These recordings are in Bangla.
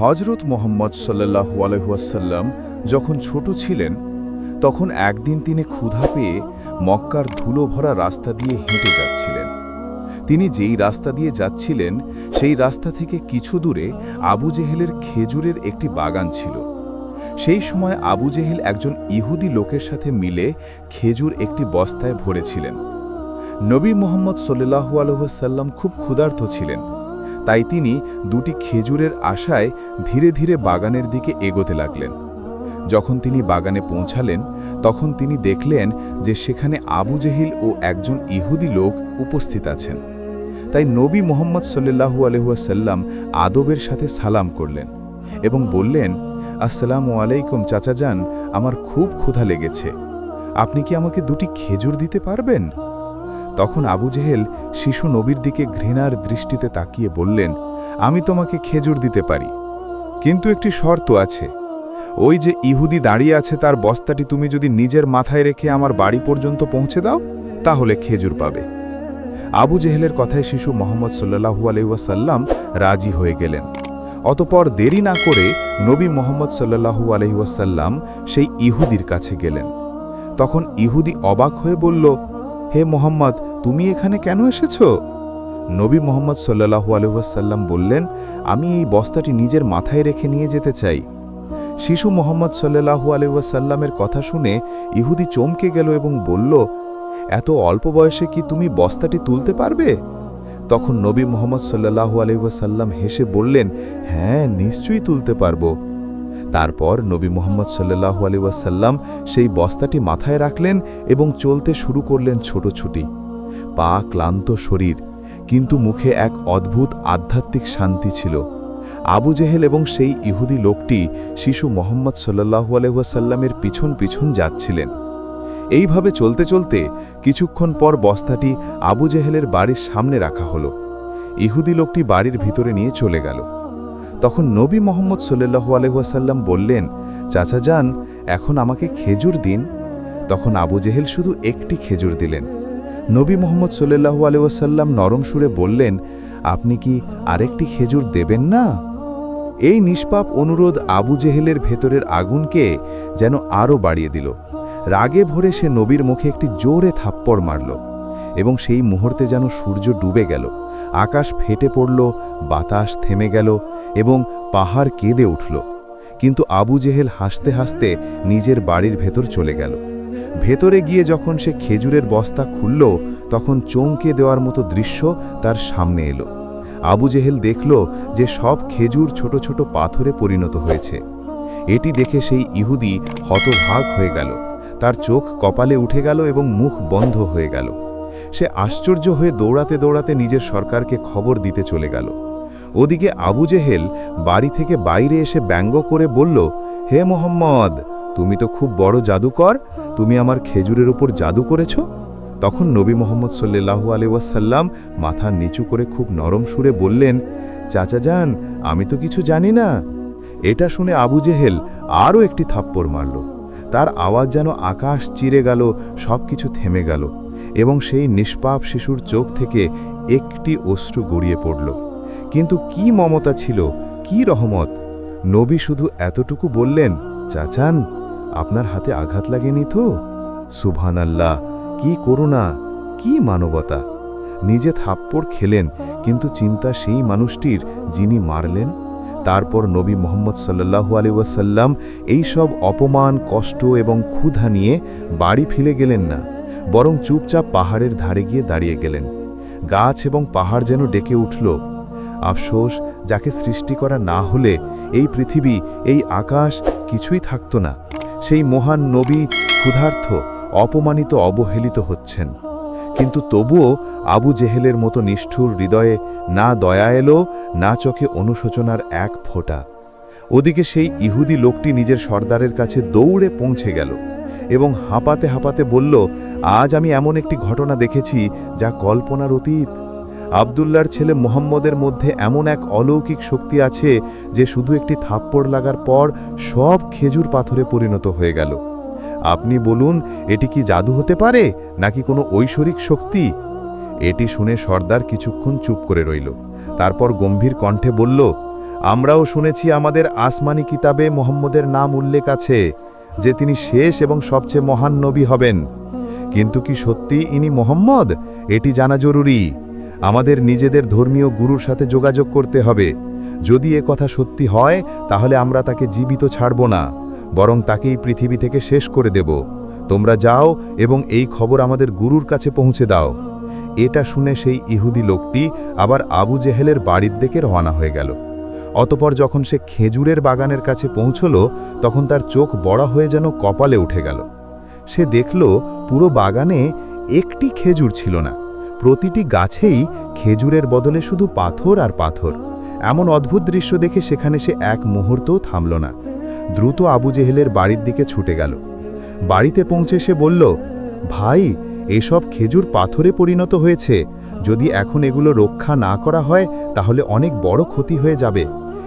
হজরত মোহাম্মদ সাল্লাহু আলহাসাল্লাম যখন ছোট ছিলেন, তখন একদিন তিনি ক্ষুধা পেয়ে মক্কার ধুলো ভরা রাস্তা দিয়ে হেঁটে যাচ্ছিলেন। তিনি যেই রাস্তা দিয়ে যাচ্ছিলেন, সেই রাস্তা থেকে কিছু দূরে আবু জেহেলের খেজুরের একটি বাগান ছিল। সেই সময় আবু জেহেল একজন ইহুদি লোকের সাথে মিলে খেজুর একটি বস্তায় ভরেছিলেন। নবী মোহাম্মদ সাল্লাহু আলহাসাল্লাম খুব ক্ষুধার্ত ছিলেন। তাই তিনি দুটি খেজুরের আশায় ধীরে ধীরে বাগানের দিকে এগোতে লাগলেন। যখন তিনি বাগানে পৌঁছালেন, তখন তিনি দেখলেন যে সেখানে আবু জেহিল ও একজন ইহুদি লোক উপস্থিত আছেন। তাই নবী মোহাম্মদ সাল্লাহু আলহাসাল্লাম আদবের সাথে সালাম করলেন এবং বললেন, আসসালামু আলাইকুম চাচা যান আমার খুব ক্ষুধা লেগেছে। আপনি কি আমাকে দুটি খেজুর দিতে পারবেন? তখন আবু জেহেল শিশু নবীর দিকে ঘৃণার দৃষ্টিতে তাকিয়ে বললেন, আমি তোমাকে খেজুর দিতে পারি, কিন্তু একটি শর্ত আছে। ওই যে ইহুদি দাঁড়িয়ে আছে তার বস্তাটি তুমি যদি নিজের মাথায় রেখে আমার বাড়ি পর্যন্ত পৌঁছে দাও, তাহলে খেজুর পাবে। আবু জেহেলের কথায় শিশু মোহাম্মদ সাল্লাহু আলহিউসাল্লাম রাজি হয়ে গেলেন। অতপর দেরি না করে নবী মোহাম্মদ সাল্লাহু আলহিউসাল্লাম সেই ইহুদির কাছে গেলেন। তখন ইহুদি অবাক হয়ে বলল, হে মোহাম্মদ তুমি এখানে কেন এসেছ? নবী মোহাম্মদ সাল্লাহু আলহাসাল্লাম বললেন, আমি এই বস্তাটি নিজের মাথায় রেখে নিয়ে যেতে চাই। শিশু মোহাম্মদ সাল্লাহু আলহাসাল্লামের কথা শুনে ইহুদি চমকে গেল এবং বলল, এত অল্প বয়সে কি তুমি বস্তাটি তুলতে পারবে? তখন নবী মোহাম্মদ সাল্লাহু আলহাসাল্লাম হেসে বললেন হ্যাঁ নিশ্চয়ই তুলতে পারব। তারপর নবী মোহাম্মদ সাল্লাহু আলি ওয়াসাল্লাম সেই বস্তাটি মাথায় রাখলেন এবং চলতে শুরু করলেন ছোট ছুটি। পা ক্লান্ত শরীর, কিন্তু মুখে এক অদ্ভুত আধ্যাত্মিক শান্তি ছিল। আবু জেহেল এবং সেই ইহুদি লোকটি শিশু মোহাম্মদ সাল্লাহু আলহাসাল্লামের পিছন পিছন যাচ্ছিলেন। এইভাবে চলতে চলতে কিছুক্ষণ পর বস্তাটি আবু জেহেলের বাড়ির সামনে রাখা হলো। ইহুদি লোকটি বাড়ির ভিতরে নিয়ে চলে গেল। তখন নবী মোহাম্মদ সাল্লু আলহাসাল্লাম বললেন, চাচা যান, এখন আমাকে খেজুর দিন। তখন আবু জেহেল শুধু একটি খেজুর দিলেন। নবী মোহাম্মদ সাল্লু আলহাসাল্লাম নরম সুরে বললেন, আপনি কি আরেকটি খেজুর দেবেন না? এই নিষ্পাপ অনুরোধ আবু জেহেলের ভেতরের আগুনকে যেন আরও বাড়িয়ে দিল। রাগে ভরে সে নবীর মুখে একটি জোরে থাপ্পড় মারল এবং সেই মুহূর্তে যেন সূর্য ডুবে গেল, আকাশ ফেটে পড়ল, বাতাস থেমে গেল এবং পাহাড় কেঁদে উঠল। কিন্তু আবু জেহেল হাসতে হাসতে নিজের বাড়ির ভেতর চলে গেল। ভেতরে গিয়ে যখন সে খেজুরের বস্তা খুলল, তখন চমকে দেওয়ার মতো দৃশ্য তার সামনে এলো। আবু জেহেল দেখল যে সব খেজুর ছোট ছোট পাথরে পরিণত হয়েছে। এটি দেখে সেই ইহুদি হতভাগ হয়ে গেল। তার চোখ কপালে উঠে গেল এবং মুখ বন্ধ হয়ে গেল। সে আশ্চর্য হয়ে দৌড়াতে দৌড়াতে নিজের সরকারকে খবর দিতে চলে গেল। ওদিকে আবু জেহেল বাড়ি থেকে বাইরে এসে ব্যঙ্গ করে বলল, হে মোহাম্মদ, তুমি তো খুব বড় জাদুকর। তুমি আমার খেজুরের ওপর জাদু করেছ? তখন নবী মোহাম্মদ সাল্লাহু আলিউসাল্লাম মাথা নিচু করে খুব নরম সুরে বললেন, চাচা যান, আমি তো কিছু জানি না। এটা শুনে আবু জেহেল আরও একটি থাপ্পড় মারল। তার আওয়াজ যেন আকাশ চিরে গেল সব কিছু থেমে গেল, এবং সেই নিষ্পাপ শিশুর চোখ থেকে একটি অশ্রু গড়িয়ে পড়ল। কিন্তু কি মমতা ছিল, কি রহমত! নবী শুধু এতটুকু বললেন, চাচান আপনার হাতে আঘাত লাগেনি তো? সুভান আল্লাহ কি করুণা, কি মানবতা। নিজে থাপ্পড় খেলেন, কিন্তু চিন্তা সেই মানুষটির যিনি মারলেন। তারপর নবী মোহাম্মদ সাল্লাহু আলি ওয়াসাল্লাম এইসব অপমান, কষ্ট এবং ক্ষুধা নিয়ে বাড়ি ফিরে গেলেন না, বরং চুপচাপ পাহাড়ের ধারে গিয়ে দাঁড়িয়ে গেলেন। গাছ এবং পাহাড় যেন ডেকে উঠল। আফসোস, যাকে সৃষ্টি করা না হলে এই পৃথিবী, এই আকাশ কিছুই থাকত না। সেই মহান নবী ক্ষুধার্থ, অপমানিত, অবহেলিত হচ্ছেন। কিন্তু তবুও আবু জেহেলের মতো নিষ্ঠুর হৃদয়ে না দয়া এলো, না চোখে অনুশোচনার এক ফোঁটা। ওদিকে সেই ইহুদি লোকটি নিজের সর্দারের কাছে দৌড়ে পৌঁছে গেল এবং হাঁপাতে হাঁপাতে বলল, আজ আমি এমন একটি ঘটনা দেখেছি যা কল্পনার অতীত। আবদুল্লার ছেলে মোহাম্মদের মধ্যে এমন এক অলৌকিক শক্তি আছে যে শুধু একটি থাপ্পড় লাগার পর সব খেজুর পাথরে পরিণত হয়ে গেল। আপনি বলুন, এটি কি জাদু হতে পারে নাকি কোনো ঐশ্বরিক শক্তি? এটি শুনে সর্দার কিছুক্ষণ চুপ করে রইল। তারপর গম্ভীর কণ্ঠে বলল, আমরাও শুনেছি আমাদের আসমানি কিতাবে মোহাম্মদের নাম উল্লেখ আছে, যে তিনি শেষ এবং সবচেয়ে মহান নবী হবেন। কিন্তু কি সত্যি ইনি মোহাম্মদ? এটি জানা জরুরি। আমাদের নিজেদের ধর্মীয় গুরুর সাথে যোগাযোগ করতে হবে। যদি এ কথা সত্যি হয়, তাহলে আমরা তাকে জীবিত ছাড়ব না, বরং তাকেই পৃথিবী থেকে শেষ করে দেব। তোমরা যাও এবং এই খবর আমাদের গুরুর কাছে পৌঁছে দাও। এটা শুনে সেই ইহুদি লোকটি আবার আবু জেহেলের বাড়ির দিকে রওনা হয়ে গেল। অতপর যখন সে খেজুরের বাগানের কাছে পৌঁছল, তখন তার চোখ বড় হয়ে যেন কপালে উঠে গেল। সে দেখল পুরো বাগানে একটি খেজুর ছিল না। প্রতিটি গাছেই খেজুরের বদলে শুধু পাথর আর পাথর। এমন অদ্ভুত দৃশ্য দেখে সেখানে সে এক মুহূর্তও থামল না। দ্রুত আবু জেহেলের বাড়ির দিকে ছুটে গেল। বাড়িতে পৌঁছে সে বলল, ভাই, এসব খেজুর পাথরে পরিণত হয়েছে। যদি এখন এগুলো রক্ষা না করা হয়, তাহলে অনেক বড় ক্ষতি হয়ে যাবে।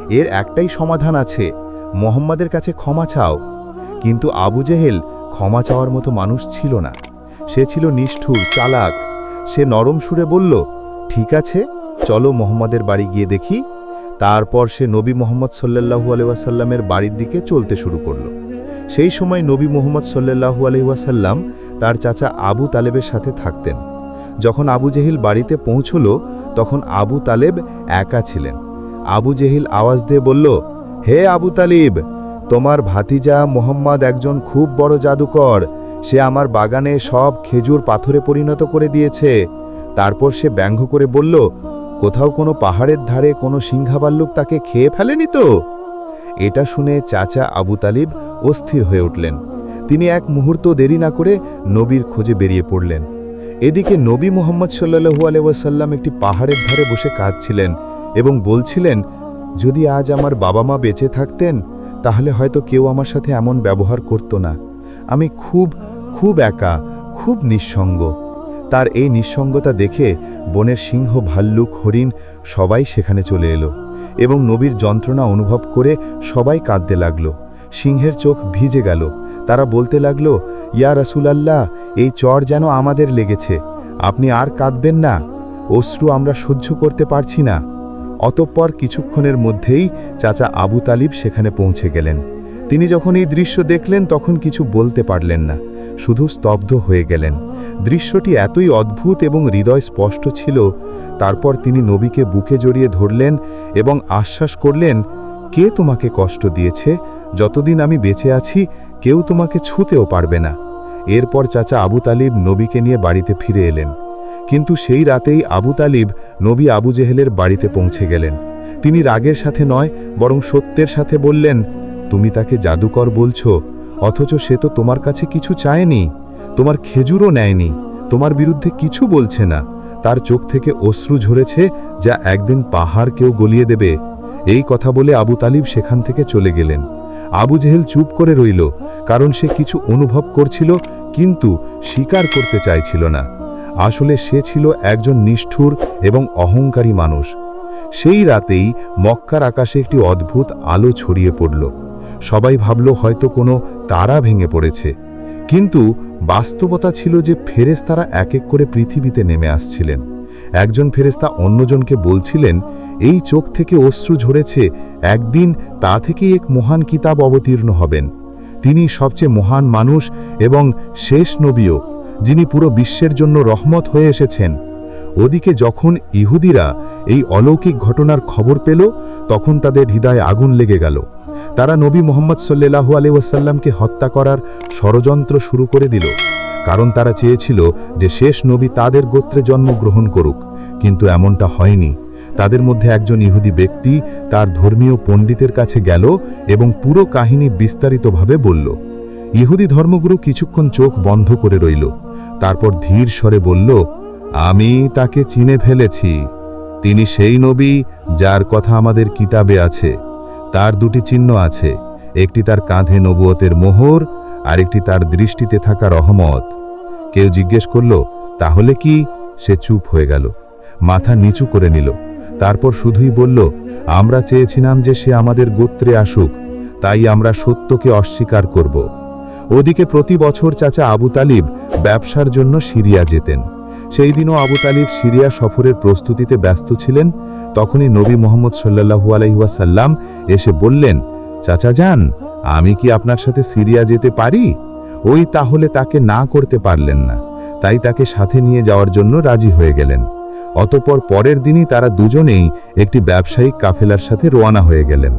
এর একটাই সমাধান আছে। মোহাম্মদের কাছে ক্ষমা চাও। কিন্তু আবু জেহেল ক্ষমা চাওয়ার মতো মানুষ ছিল না। সে ছিল নিষ্ঠুর, চালাক সে নরম সুরে বলল, ঠিক আছে, চলো মোহাম্মদের বাড়ি গিয়ে দেখি। তারপর সে নবী মোহাম্মদ সাল্লাহু আলহাসাল্লামের বাড়ির দিকে চলতে শুরু করল। সেই সময় নবী মোহাম্মদ সাল্লাহু আলহাসাল্লাম তার চাচা আবু তালেবের সাথে থাকতেন। যখন আবু জেহিল বাড়িতে পৌঁছল, তখন আবু তালেব একা ছিলেন। আবু জেহিল আওয়াজ দিয়ে বলল, হে আবু তালিব, তোমার ভাতিজা মোহাম্মদ একজন খুব বড় জাদুকর। সে আমার বাগানে সব খেজুর পাথরে পরিণত করে দিয়েছে। তারপর সে ব্যঙ্গ করে বলল, কোথাও কোনো পাহাড়ের ধারে কোনো সিংহাবাল্লুক তাকে খেয়ে ফেলেনি তো? এটা শুনে চাচা আবু তালিব অস্থির হয়ে উঠলেন। তিনি এক মুহূর্ত দেরি না করে নবীর খোঁজে বেরিয়ে পড়লেন। এদিকে নবী মোহাম্মদ সাল্লু আলহাসাল্লাম একটি পাহাড়ের ধারে বসে কাঁদছিলেন এবং বলছিলেন, যদি আজ আমার বাবা মা বেঁচে থাকতেন, তাহলে হয়তো কেউ আমার সাথে এমন ব্যবহার করত না। আমি খুব খুব একা, খুব নিঃসঙ্গ। তার এই নিঃসঙ্গতা দেখে বনের সিংহ, ভাল্লুক, হরিণ সবাই সেখানে চলে এলো এবং নবীর যন্ত্রণা অনুভব করে সবাই কাঁদতে লাগল। সিংহের চোখ ভিজে গেল। তারা বলতে লাগল, ইয়া রাসুলাল্লাহ, এই চর যেন আমাদের লেগেছে। আপনি আর কাঁদবেন না। অশ্রু আমরা সহ্য করতে পারছি না। অতঃপর কিছুক্ষণের মধ্যেই চাচা আবু তালিব সেখানে পৌঁছে গেলেন। তিনি যখন এই দৃশ্য দেখলেন, তখন কিছু বলতে পারলেন না। শুধু স্তব্ধ হয়ে গেলেন। দৃশ্যটি এতই অদ্ভুত এবং হৃদয় স্পষ্ট ছিল, তারপর তিনি নবীকে বুকে জড়িয়ে ধরলেন এবং আশ্বাস করলেন, কে তোমাকে কষ্ট দিয়েছে? যতদিন আমি বেঁচে আছি, কেউ তোমাকে ছুতেও পারবে না। এরপর চাচা আবু তালিব নবীকে নিয়ে বাড়িতে ফিরে এলেন। কিন্তু সেই রাতেই আবু তালিব নবী আবু জেহেলের বাড়িতে পৌঁছে গেলেন। তিনি রাগের সাথে নয়, বরং সত্যের সাথে বললেন, তুমি তাকে জাদুকর বলছো অথচ সে তো তোমার কাছে কিছু চায়নি, তোমার খেজুরও নেয়নি, তোমার বিরুদ্ধে কিছু বলছে না, তার চোখ থেকে অশ্রু ঝরেছে যা একদিন পাহাড় কেউ গলিয়ে দেবে। এই কথা বলে আবু তালিব সেখান থেকে চলে গেলেন। আবু জেহেল চুপ করে রইল, কারণ সে কিছু অনুভব করছিল, কিন্তু স্বীকার করতে চাইছিল না। আসলে সে ছিল একজন নিষ্ঠুর এবং অহংকারী মানুষ। সেই রাতেই মক্কার আকাশে একটি অদ্ভুত আলো ছড়িয়ে পড়ল। সবাই ভাবল হয়তো কোনো তারা ভেঙে পড়েছে। কিন্তু বাস্তবতা ছিল যে ফেরেস্তারা এক এক করে পৃথিবীতে নেমে আসছিলেন। একজন ফেরেস্তা অন্যজনকে বলছিলেন, এই চোখ থেকে অশ্রু ঝরেছে, একদিন তা থেকেই এক মহান কিতাব অবতীর্ণ হবেন। তিনি সবচেয়ে মহান মানুষ এবং শেষ নবীও, যিনি পুরো বিশ্বের জন্য রহমত হয়ে এসেছেন। ওদিকে যখন ইহুদিরা এই অলৌকিক ঘটনার খবর পেল, তখন তাদের হৃদয়ে আগুন লেগে গেল। তারা নবী মোহাম্মদ সাল্লাহু আলিউসাল্লামকে হত্যা করার ষড়যন্ত্র শুরু করে দিল। কারণ তারা চেয়েছিল যে শেষ নবী তাদের গোত্রে জন্মগ্রহণ করুক। কিন্তু এমনটা হয়নি। তাদের মধ্যে একজন ইহুদি ব্যক্তি তার ধর্মীয় পণ্ডিতের কাছে গেল এবং পুরো কাহিনী বিস্তারিতভাবে বলল। ইহুদি ধর্মগুরু কিছুক্ষণ চোখ বন্ধ করে রইল। তারপর ধীর স্বরে বলল, আমি তাকে চিনে ফেলেছি। তিনি সেই নবী যার কথা আমাদের কিতাবে আছে। তার দুটি চিহ্ন আছে, একটি তার কাঁধে নবুয়তের মোহর, আরেকটি তার দৃষ্টিতে থাকা রহমত। কেউ জিজ্ঞেস করল, তাহলে কি? সে চুপ হয়ে গেল, মাথা নিচু করে নিল, তারপর শুধুই বলল, আমরা চেয়েছিলাম যে সে আমাদের গোত্রে আসুক, তাই আমরা সত্যকে অস্বীকার করব। ওদিকে প্রতি বছর চাচা আবু তালিব ব্যবসার জন্য সিরিয়া যেতেন। সেই দিনও আবু তালিব সিরিয়া সফরের প্রস্তুতিতে ব্যস্ত ছিলেন, তখনই নবী মোহাম্মদ সাল্লাহু আলহিহাসাল্লাম এসে বললেন, চাচা যান, আমি কি আপনার সাথে সিরিয়া যেতে পারি? ওই তাহলে তাকে না করতে পারলেন না, তাই তাকে সাথে নিয়ে যাওয়ার জন্য রাজি হয়ে গেলেন। অতপর পরের দিনই তারা দুজনেই একটি ব্যবসায়িক কাফেলার সাথে রোয়ানা হয়ে গেলেন।